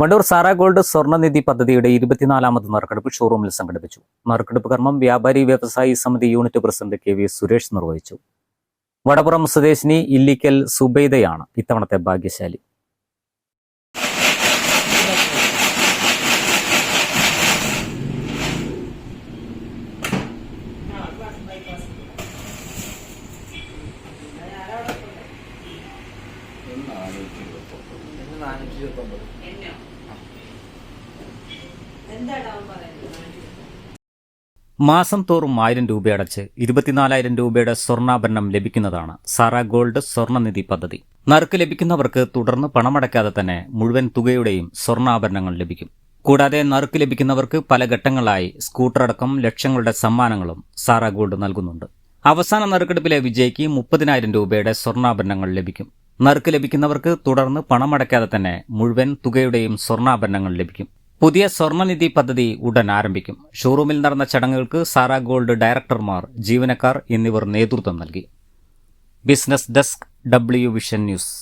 Wandoor Sarah gold സ്വർണനിധി പദ്ധതിയുടെ ഇരുപത്തിനാലാമത് നറുക്കെടുപ്പ് ഷോറൂമിൽ സംഘടിപ്പിച്ചു. നറുക്കെടുപ്പ് കർമ്മം വ്യാപാരി വ്യവസായി സമിതി unit president K V Suresh നിർവഹിച്ചു. വടപ്പുറം സ്വദേശിനി ഇല്ലിക്കൽ സുബൈദയാണ് ഇത്തവണത്തെ ഭാഗ്യശാലി. മാസം തോറും ആയിരം രൂപയടച്ച് ഇരുപത്തിനാലായിരം രൂപയുടെ സ്വർണാഭരണം ലഭിക്കുന്നതാണ് സാറ ഗോൾഡ് സ്വർണനിധി പദ്ധതി. നറുക്ക് ലഭിക്കുന്നവർക്ക് തുടർന്ന് പണമടയ്ക്കാതെ തന്നെ മുഴുവൻ തുകയുടെയും സ്വർണാഭരണങ്ങൾ ലഭിക്കും. കൂടാതെ നറുക്ക് ലഭിക്കുന്നവർക്ക് പല ഘട്ടങ്ങളായി സ്കൂട്ടറടക്കം ലക്ഷങ്ങളുടെ സമ്മാനങ്ങളും സാറ ഗോൾഡ് നൽകുന്നുണ്ട്. അവസാന നറുക്കെടുപ്പിലെ വിജയിക്ക് മുപ്പതിനായിരം രൂപയുടെ സ്വർണാഭരണങ്ങൾ ലഭിക്കും. നറുക്ക് ലഭിക്കുന്നവർക്ക് തുടർന്ന് പണമടയ്ക്കാതെ തന്നെ മുഴുവൻ തുകയുടെയും സ്വർണാഭരണങ്ങൾ ലഭിക്കും. പുതിയ സ്വർണനിധി പദ്ധതി ഉടൻ ആരംഭിക്കും. ഷോറൂമിൽ നടന്ന ചടങ്ങുകൾക്ക് സാറാ ഗോൾഡ് ഡയറക്ടർമാർ ജീവനക്കാർ എന്നിവർ നേതൃത്വം നൽകി. Business desk W vision news.